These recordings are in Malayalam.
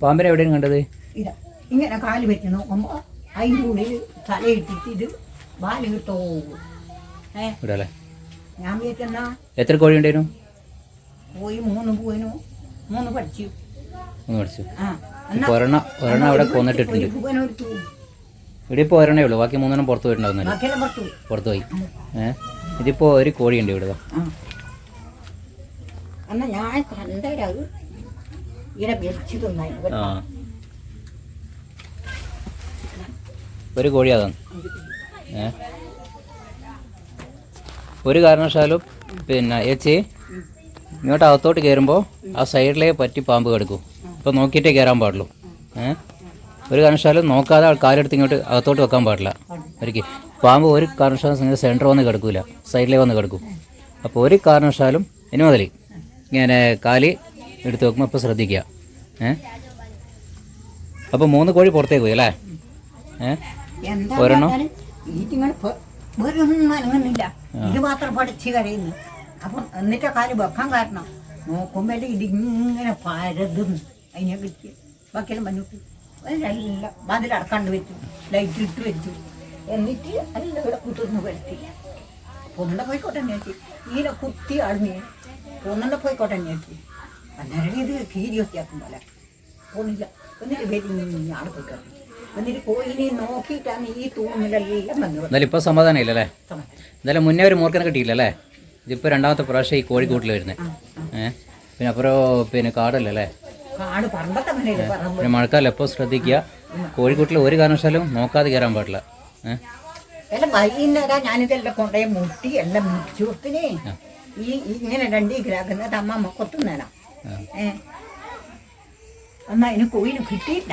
പാമ്പിനെ എവിടെയാണ് കണ്ടത്? ഇങ്ങനെ കാൽ വെച്ച് നോക്കുമ്പോ അതിന്റെ ഉള്ളിൽ തലയിട്ടിട്ട് ഇത് ബാൽ കിട്ടോ ഞാൻ വിചാരിച്ചെന്നാ എത്ര കോഴി ഉണ്ടായിരുന്നു? പോയി മൂന്ന് പോയിനു മൂന്ന് പഠിച്ചു മൂന്ന് പഠിച്ചു ഇപ്പോൾ ഒരെണ്ണം ഒരെണ്ണം അവിടെ കൊന്നിട്ടിട്ടുണ്ട്. പൂവനൊരു ഇവിടെ ഇപ്പോൾ ഒരെണ്ണേ ഉള്ളൂ. ബാക്കി മൂന്നെണ്ണം പുറത്ത് പോയിട്ടുണ്ടാവുന്നില്ല പുറത്തു പുറത്ത് പോയി. ഏഹ് ഇതിപ്പോൾ ഒരു കോഴിയുണ്ട് ഇവിടെ. എന്നാ ഞാൻ കണ്ടത് ഇങ്ങനെ വെച്ച് തിന്നായി ആ. ഒരു കോഴി അതാണ്. ഏ? ഒരു കാരണവശാലും പിന്നെ ഏച്ചി ഇങ്ങോട്ട് അകത്തോട്ട് കയറുമ്പോൾ ആ സൈഡിലേ പറ്റി പാമ്പ് കിടക്കും. അപ്പോൾ നോക്കിയിട്ടേ കയറാൻ പാടുള്ളൂ. ഏ? ഒരു കാരണവശാലും നോക്കാതെ ആൾ കാലെടുത്ത് ഇങ്ങോട്ട് അകത്തോട്ട് വെക്കാൻ പാടില്ല. ഒരിക്കൽ. പാമ്പ് ഒരു കാരണവശാലും സെന്റർ വന്ന് കിടക്കൂല. സൈഡിലേ വന്ന് കിടക്കും. അപ്പോൾ ഒരു കാരണവശാലും ഇനി മുതൽ ഇങ്ങനെ കാലി എടുത്ത് വെക്കുമ്പോൾ അപ്പോൾ ശ്രദ്ധിക്കുക. ഏ? അപ്പോൾ മൂന്ന് കോഴി പുറത്തേക്ക് പോയി അല്ലേ? ഏ? ഒരെണ്ണം? ഈറ്റിങ്ങൾ വേറെ ഒന്നും അനങ്ങുന്നില്ല. ഇത് മാത്രം പഠിച്ച് കരയുന്നു. അപ്പം എന്നിട്ട് കാൽ വെക്കാൻ കാരണം നോക്കുമ്പോൾ ഇതിങ്ങനെ പരതും. അതിനെ കിട്ടി ബാക്കിയെല്ലാം മഞ്ഞുട്ടി എല്ലാം മതിലടക്കാണ്ട് വെച്ചു. ലൈറ്റ് ഇട്ട് വെച്ചു. എന്നിട്ട് എല്ലാം ഇവിടെ വരുത്തി പൊന്നണ്ട പോയിക്കോട്ടെ ചേച്ചി ഇങ്ങനെ കുത്തി അടഞ്ഞ് പൊന്നണ്ട പോയിക്കോട്ടെ ചേച്ചി അന്നേരം ഇത് കീരി വൃത്തിയാക്കും പോലെ. പോണില്ല. എന്നിട്ട് വരി ആട് പോയി എന്നിട്ട് കോയിനെ നോക്കിയിട്ടാണ് ഈ തൂണിലെല്ലാം എന്നാലും ഇപ്പോൾ സമാധാനം ഇല്ലല്ലേ? എന്നാലും മുന്നേ ഒരു മൂർക്കനെ കിട്ടിയില്ലല്ലേ ഇതിപ്പോ ഇതിപ്പോൾ രണ്ടാമത്തെ പ്രാവശ്യം ഈ കോഴിക്കൂട്ടിൽ വരുന്നത് ഏ? പിന്നെ അപ്പുറം പിന്നെ കാടല്ലേ പിന്നെ മഴക്കാലം എപ്പോൾ ശ്രദ്ധിക്കുക. കോഴിക്കൂട്ടിൽ ഒരു കാരണവശാലും നോക്കാതെ കയറാൻ പാടില്ല. ഏ? എല്ലാം വൈകുന്നേരം ഞാനിതെല്ലാം കൊണ്ടേ മുട്ടി എല്ലാം മുടിച്ചു കൊടുത്തിനെ. ഈ ഇങ്ങനെ രണ്ട് കിടക്കുന്നത് അമ്മ കൊത്തുന്നേരം ആ. ഏ. അമ്മ അതിന് കോയിന് കിട്ടിയില്ല.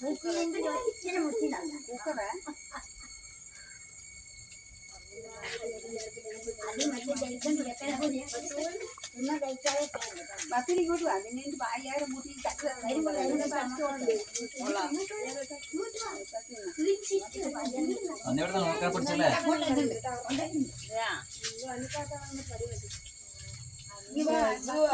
Mungkin itu jadi, ini mungkin ada. Bukan ya? അന്ന് ഇവിടെ നോക്കാൻ പഠിച്ചല്ലേ